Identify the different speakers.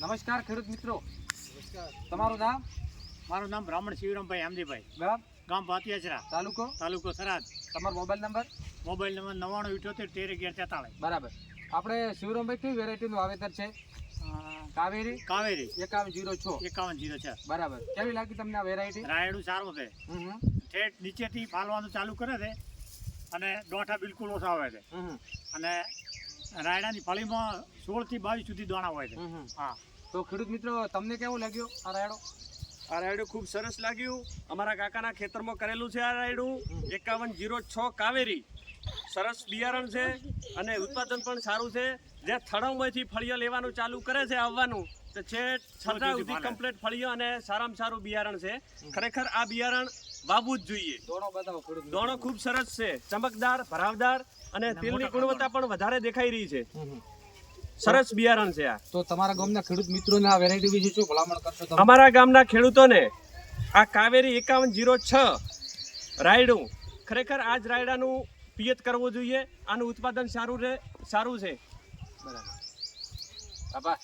Speaker 1: નમસ્કાર ખેડૂત મિત્રો. તમારું નામ?
Speaker 2: મારું નામ બ્રાહ્મણ શિવરામભાઈ આમજીભાઈ.
Speaker 1: ગામ?
Speaker 2: ગામ ભાતિયાચરા
Speaker 1: તાલુકો?
Speaker 2: તાલુકો થરાદ.
Speaker 1: તમારો મોબાઈલ નંબર?
Speaker 2: મોબાઈલ નંબર નવ્વાણું ઇઠોતેર તેર અગિયાર તેતાળીસ.
Speaker 1: બરાબર. આપણે શિવરામભાઈ કઈ વેરાયટીનું વાવેતર છે? કાવેરી?
Speaker 2: કાવેરી.
Speaker 1: એકાવન જીરો છ.
Speaker 2: એકાવન જીરો છ
Speaker 1: બરાબર. કેવી લાગી તમને આ વેરાયટી
Speaker 2: રાયડું સારું છે. ઠેઠ નીચેથી ફાલવાનું ચાલુ કરે છે અને દોઠા બિલકુલ ઓછા આવે છે. અને રાયડાની ફળીમાં સોળથી બાવીસ સુધી દાણા હોય છે. હા.
Speaker 1: તો ખેડૂત મિત્રો તમને કેવું લાગ્યો આ રાયડો?
Speaker 3: આ રાયડું ખૂબ સરસ લાગ્યું. અમારા કાકાના ખેતરમાં કરેલું છે આ રાયડું. એકાવન જીરો છ કાવેરી. સરસ બિયારણ છે અને ઉત્પાદન પણ સારું છે. જે થળવમાંથી ફળિયો લેવાનું ચાલુ કરે છે આવવાનું તો છે છતાં સુધી. કમ્પ્લીટ ફળિયો અને સારામાં સારું બિયારણ છે. ખરેખર આ બિયારણ વાવવું જ જોઈએ.
Speaker 1: દોણો બતાવો
Speaker 3: દોણો ખૂબ સરસ છે. ચમકદાર ભરાવદાર અને તેલની ગુણવત્તા પણ વધારે દેખાઈ રહી છે. સરસ બિયારણ છે આ.
Speaker 1: તો તમારા ગામના ખેડૂત મિત્રોને આ વેરાયટી વિશે શું ભલામણ કરશો તમે?
Speaker 3: અમારા ગામના ખેડૂતોને આ કાવેરી એકાવન જીરો છ રાયડું ખરેખર આ જ રાયડાનું પિયત કરવું જોઈએ. આનું ઉત્પાદન સારું રહે સારું છે.
Speaker 1: બરાબર. આભાર